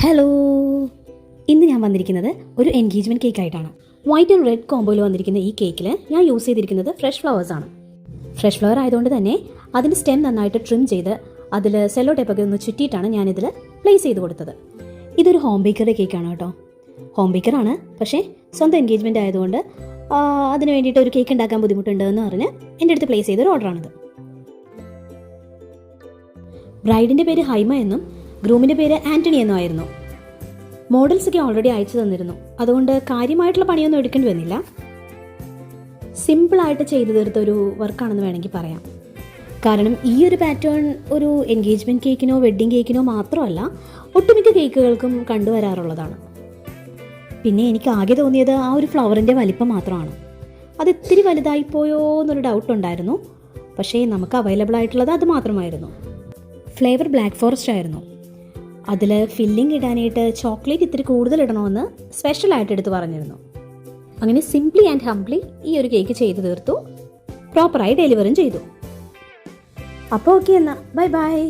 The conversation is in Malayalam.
ഹലോ ഇന്ന് ഞാൻ വന്നിരിക്കുന്നത് ഒരു എൻഗേജ്മെന്റ് കേക്ക് ആയിട്ടാണ്. വൈറ്റ് ആൻഡ് റെഡ് കോമ്പോയിൽ വന്നിരിക്കുന്ന ഈ കേക്കിൽ ഞാൻ യൂസ് ചെയ്തിരിക്കുന്നത് ഫ്രഷ് ഫ്ലവേഴ്സ് ആണ്. ഫ്രഷ് ഫ്ലവർ ആയതുകൊണ്ട് തന്നെ അതിന്റെ സ്റ്റെം നന്നായിട്ട് ട്രിം ചെയ്ത് അതിൽ സെല്ലോ ടേപ്പൊക്കെ ഒന്ന് ചുറ്റിയിട്ടാണ് ഞാനിതിൽ പ്ലേസ് ചെയ്ത് കൊടുത്തത്. ഇതൊരു ഹോം ബേക്കറുടെ കേക്കാണ് കേട്ടോ. ഹോം ബേക്കറാണ് പക്ഷേ സ്വന്തം എൻഗേജ്മെന്റ് ആയതുകൊണ്ട് അതിന് വേണ്ടിയിട്ട് ഒരു കേക്ക് ഉണ്ടാക്കാൻ ബുദ്ധിമുട്ടുണ്ട് എന്ന് പറഞ്ഞ് എന്റെ അടുത്ത് പ്ലേസ് ചെയ്തൊരു ഓർഡറാണിത് ബ്രൈഡിന്റെ പേര് ഹൈമ എന്നും ഗ്രൂമിന്റെ പേര് ആന്റണി എന്നായിരുന്നു മോഡൽസ് ഒക്കെ ഓൾറെഡി അയച്ചു തന്നിരുന്നു. അതുകൊണ്ട് കാര്യമായിട്ടുള്ള പണിയൊന്നും എടുക്കേണ്ടി വന്നില്ല. സിമ്പിളായിട്ട് ചെയ്തു തീർത്ത ഒരു വർക്കാണെന്ന് വേണമെങ്കിൽ പറയാം. കാരണം ഈ ഒരു പാറ്റേൺ ഒരു എൻഗേജ്മെന്റ് കേക്കിനോ വെഡ്ഡിങ് കേക്കിനോ മാത്രമല്ല ഒട്ടുമിക്ക കേക്കുകൾക്കും കണ്ടുവരാറുള്ളതാണ്. പിന്നെ എനിക്ക് ആകെ തോന്നിയത് ആ ഒരു ഫ്ലവറിന്റെ വലിപ്പം മാത്രമാണ്. അത് ഇത്തിരി വലുതായിപ്പോയോ എന്നൊരു ഡൗട്ട് ഉണ്ടായിരുന്നു. പക്ഷേ നമുക്ക് അവൈലബിൾ ആയിട്ടുള്ളത് അത് മാത്രമായിരുന്നു. ഫ്ലേവർ ബ്ലാക്ക് ഫോറസ്റ്റ് ആയിരുന്നു. അതിൽ ഫില്ലിംഗ് ഇടാനായിട്ട് ചോക്ലേറ്റ് ഇത്തിരി കൂടുതൽ ഇടണമെന്ന് സ്പെഷ്യലായിട്ട് എടുത്ത് പറഞ്ഞിരുന്നു. അങ്ങനെ സിംപ്ലി ആൻഡ് ഹംപ്ലി ഈ ഒരു കേക്ക് ചെയ്തു തീർത്തു. പ്രോപ്പറായി ഡെലിവറും ചെയ്തു. അപ്പോൾ ഓക്കെ എന്നാൽ ബൈ ബൈ